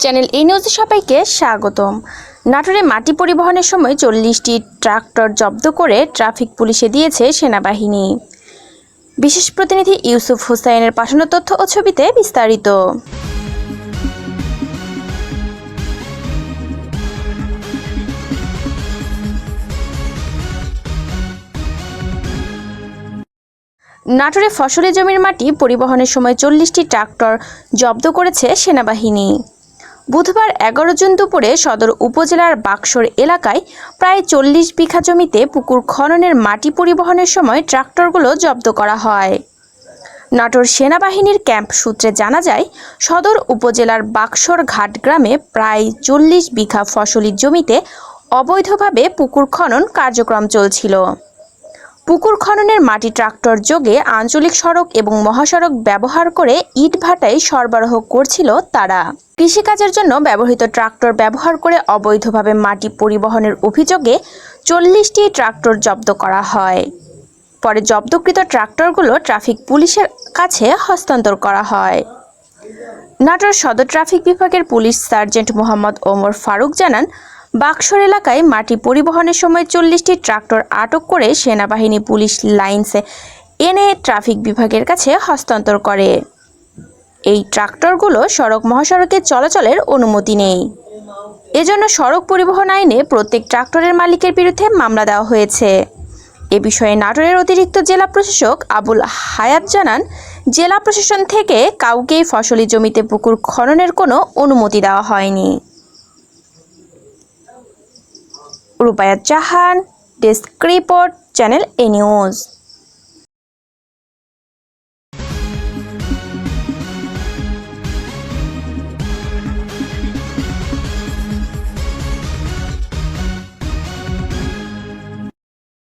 Channel এই নিউজে সবাইকে স্বাগতম। নাটোরে মাটি পরিবহনের সময় চল্লিশটি ট্রাক্টর জব্দ করে ট্রাফিক পুলিশে দিয়েছে সেনাবাহিনী। বিশেষ প্রতিনিধি ইউসুফ হুসাইনের পাঠানো তথ্য ও ছবিতে বিস্তারিত। নাটোরে ফসলি জমির মাটি পরিবহনের সময় চল্লিশটি ট্রাক্টর জব্দ করেছে সেনাবাহিনী। বুধবার এগারো জুন দুপুরে সদর উপজেলার বাক্সর এলাকায় প্রায় চল্লিশ বিঘা জমিতে পুকুর খননের মাটি পরিবহনের সময় ট্রাক্টরগুলো জব্দ করা হয়। নাটোর সেনাবাহিনীর ক্যাম্প সূত্রে জানা যায়, সদর উপজেলার বাক্সর ঘাট গ্রামে প্রায় চল্লিশ বিঘা ফসলি জমিতে অবৈধভাবে পুকুর খনন কার্যক্রম চলছিল। পুকুর খননের মাটি ট্রাক্টর যোগে আঞ্চলিক সড়ক এবং মহাসড়ক ব্যবহার করে ইট ভাটায় সরবরাহ করছিল তারা। কৃষিকাজের জন্য ব্যবহৃত ট্রাক্টর ব্যবহার করে অবৈধভাবে মাটি পরিবহনের অভিযোগে চল্লিশটি ট্রাক্টর জব্দ করা হয়। পরে জব্দকৃত ট্রাক্টরগুলো ট্রাফিক পুলিশের কাছে হস্তান্তর করা হয়। নাটোর সদর ট্রাফিক বিভাগের পুলিশ সার্জেন্ট মোহাম্মদ ওমর ফারুক জানান বাক্সর এলাকায় মাটি পরিবহনের সময় চল্লিশটি ট্রাক্টর আটক করে সেনাবাহিনী পুলিশ লাইন্সে এনে ট্রাফিক বিভাগের কাছে হস্তান্তর করে। এই ট্রাক্টরগুলো সড়ক মহাসড়কে চলাচলের অনুমতি নেই। এজন্য সড়ক পরিবহন আইনে প্রত্যেক ট্রাক্টরের মালিকের বিরুদ্ধে মামলা দেওয়া হয়েছে। এ বিষয়ে নাটোরের অতিরিক্ত জেলা প্রশাসক আবুল হায়াত জানান, জেলা প্রশাসন থেকে কাউকেই ফসলি জমিতে পুকুর খননের কোনো অনুমতি দেওয়া হয়নি। রূপায়াত জাহান desk report channel A news.